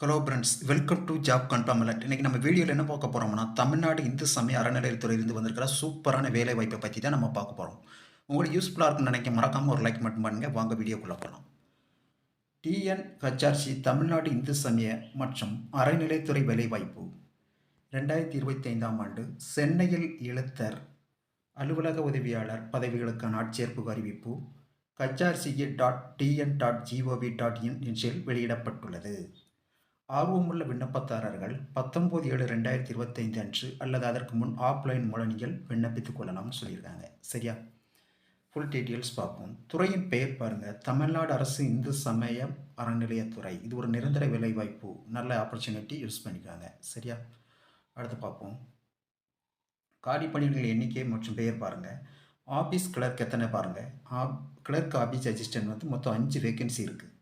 Hello friends welcome to job confirm alert இன்றைக்கி நம்ம வீடியோவில் என்ன பார்க்க போகிறோம்னா தமிழ்நாடு இந்து சமய அறநிலையத்துறையிலிருந்து வந்திருக்கிற சூப்பரான வேலை வாய்ப்பை பற்றி தான் நம்ம பார்க்க போகிறோம் உங்களுக்கு யூஸ்ஃபுல்லாக இருக்கும்னு நினைக்க மறக்காமல் ஒரு லைக் மட்டும் பண்ணுங்கள் வாங்க வீடியோக்குள்ளே போகலாம் டிஎன்ஹெச்ஆர்சி தமிழ்நாடு இந்து சமய மற்றும் அறநிலைத்துறை வேலைவாய்ப்பு. ரெண்டாயிரத்தி இருபத்தி ஐந்தாம் ஆண்டு சென்னையில் எழுத்தர் அலுவலக உதவியாளர் பதவிகளுக்கான ஆட்சேர்ப்பு அறிவிப்பு. HRCA dot TN dot GOV dot in இன்ஷில் வெளியிடப்பட்டுள்ளது. ஆர்வமுள்ள விண்ணப்பதாரர்கள் பத்தொம்போது ஏழு ரெண்டாயிரத்தி இருபத்தைந்து அன்று அல்லது அதற்கு முன் ஆஃப்லைன் மூலம் நீங்கள் விண்ணப்பித்துக் கொள்ளலாம்னு சொல்லியிருக்காங்க. சரியா? ஃபுல் டீட்டெயில்ஸ் பார்ப்போம். துறையின் பெயர் பாருங்கள் தமிழ்நாடு அரசு இந்து சமய அறநிலையத்துறை. இது ஒரு நிரந்தர வேலைவாய்ப்பு. நல்ல ஆப்பர்ச்சுனிட்டி யூஸ் பண்ணிக்காங்க. சரியா? அடுத்து பார்ப்போம். காலி பணிகளின் எண்ணிக்கை மற்றும் பெயர் பாருங்கள் ஆஃபீஸ் கிளர்க் எத்தனை பாருங்கள் ஆப் கிளர்க் ஆஃபீஸ் அசிஸ்டன்ட் வந்து மொத்தம் அஞ்சு வேகன்சி இருக்குது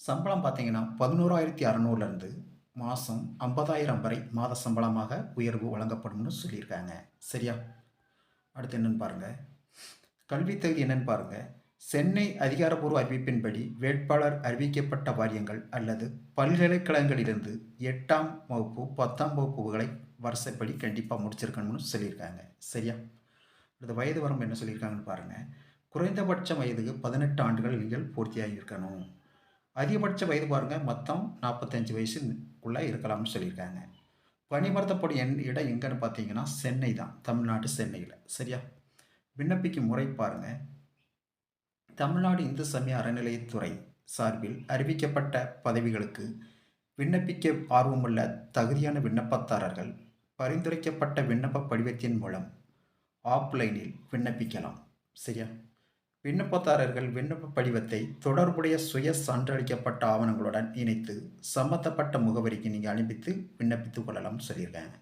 சம்பளம் பார்த்தீங்கன்னா பதினோராயிரத்தி அறநூறுலேருந்து மாதம் ஐம்பதாயிரம் வரை மாத சம்பளமாக உயர்வு வழங்கப்படும்னு சொல்லியிருக்காங்க. சரியா? அடுத்து என்னென்னு பாருங்கள் கல்வி தகுதி என்னென்னு பாருங்கள் சென்னை அதிகாரப்பூர்வ அறிவிப்பின்படி வேட்பாளர் அறிவிக்கப்பட்ட வாரியங்கள் அல்லது பல்கலைக்கழகங்களிலிருந்து எட்டாம் வகுப்பு பத்தாம் வகுப்புகளை வருஷப்படி கண்டிப்பாக முடிச்சிருக்கணும்னு சொல்லியிருக்காங்க. சரியா? அடுத்த வயது வரம்பு என்ன சொல்லியிருக்காங்கன்னு பாருங்கள் குறைந்தபட்ச வயதுக்கு பதினெட்டு ஆண்டுகள் நீங்கள் பூர்த்தியாகி இருக்கணும் அதிகபட்ச வயது பாருங்கள் மொத்தம் நாற்பத்தஞ்சு வயசுக்குள்ளே இருக்கலாம்னு சொல்லியிருக்காங்க. பணிமர்த்தப்படும் என் இடம் எங்கன்னு பார்த்தீங்கன்னா சென்னை தான். தமிழ்நாடு சென்னையில். சரியா? விண்ணப்பிக்கும் முறை பாருங்கள் தமிழ்நாடு இந்து சமய அறநிலையத்துறை சார்பில் அறிவிக்கப்பட்ட பதவிகளுக்கு விண்ணப்பிக்க ஆர்வமுள்ள தகுதியான விண்ணப்பதாரர்கள் பரிந்துரைக்கப்பட்ட விண்ணப்ப படிவத்தின் மூலம் ஆஃப்லைனில் விண்ணப்பிக்கலாம். சரியா? விண்ணப்பதாரர்கள் விண்ணப்ப படிவத்தை தொடர்புடைய சுய சான்றளிக்கப்பட்ட ஆவணங்களுடன் இணைத்து சம்மந்தப்பட்ட முகவரிக்கு நீங்கள் அனுப்பித்து விண்ணப்பித்து கொள்ளலாம்னு சொல்லியிருக்காங்க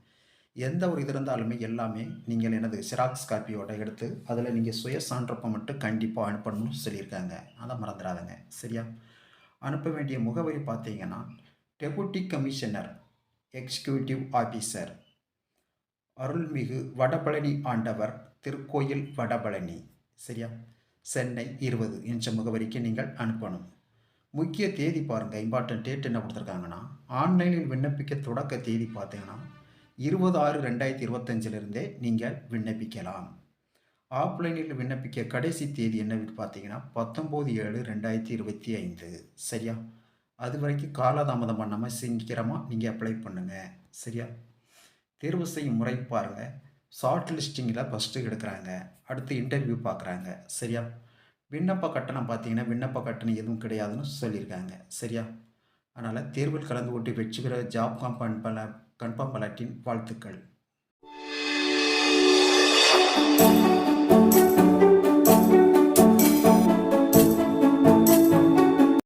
எந்த ஒரு இது இருந்தாலுமே எல்லாமே நீங்கள் எனது சிராக்ஸ் காப்பியோட எடுத்து அதில் நீங்கள் சுய சான்றப்பை மட்டும் கண்டிப்பாக அனுப்பணும்னு சொல்லியிருக்காங்க. அதை மறந்துடாதங்க. சரியா? அனுப்ப வேண்டிய முகவரி பார்த்தீங்கன்னா டெபுட்டி கமிஷனர் எக்ஸிக்யூட்டிவ் ஆஃபீஸர் அருள்மிகு வடபழனி ஆண்டவர் திருக்கோயில் வடபழனி. சரியா? சென்னை இருபது என்ற முகவரிக்கு நீங்கள் அனுப்பணும். முக்கிய தேதி பாருங்கள் இம்பார்ட்டன்ட் டேட் என்ன கொடுத்துருக்காங்கன்னா ஆன்லைனில் விண்ணப்பிக்க தொடக்க தேதி பார்த்தீங்கன்னா இருபது ஆறு ரெண்டாயிரத்தி இருபத்தஞ்சிலிருந்தே நீங்கள் விண்ணப்பிக்கலாம். ஆஃப்லைனில் விண்ணப்பிக்க கடைசி தேதி என்ன பார்த்தீங்கன்னா பத்தொம்போது ஏழு ரெண்டாயிரத்தி இருபத்தி ஐந்து. சரியா? அது வரைக்கும் காலதாமதம் பண்ணாமல் சீக்கிரமாக நீங்கள் அப்ளை பண்ணுங்கள் சரியா? தேர்வு செய்யும் முறை பாருங்கள் ஷார்ட் லிஸ்டிங்கில் ஃபஸ்ட்டு எடுக்கிறாங்க. அடுத்து இன்டர்வியூ பார்க்குறாங்க சரியா? விண்ணப்ப கட்டணம் பார்த்தீங்கன்னா விண்ணப்ப கட்டணம் எதுவும் கிடையாதுன்னு சொல்லியிருக்காங்க சரியா? அதனால் தேர்வில் கலந்து கொண்டு வெற்றி ஜாப் கம்பன் பல கன்ஃபார்ம் பலட்டின் வாழ்த்துக்கள்.